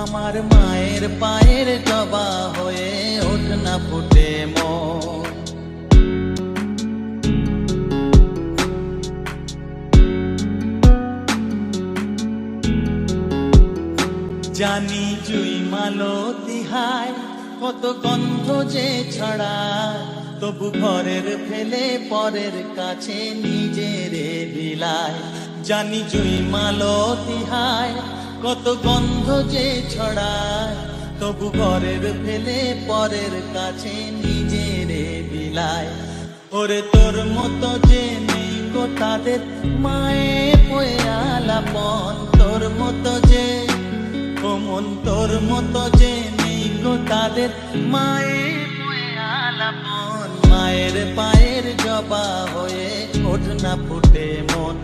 আমার মায়ের পায়ের জবা হয়ে ওঠ না ফুটে মন। জানি জুই মালো তিহায়, কত গন্ধ যে ছড়ায়, তবু ঘরের ফেলে পরের কাছে নিজের বিলায়। জানি জুই মালো তিহায় কত গন্ধ যে ছড়ায়, তবু ঘরের ফেলে পরের কাছে নিজের বিলায় ওরে তোর মতো যে নেই গো তাদের মায়ে পয়ে আলাপন, তোর মতো যে, ও মন তোর মতো যে নেই গো তাদের মায়ের পয়ে আলাপন। মায়ের পায়ের জবা হয়ে ওঠ না ফুটে মন।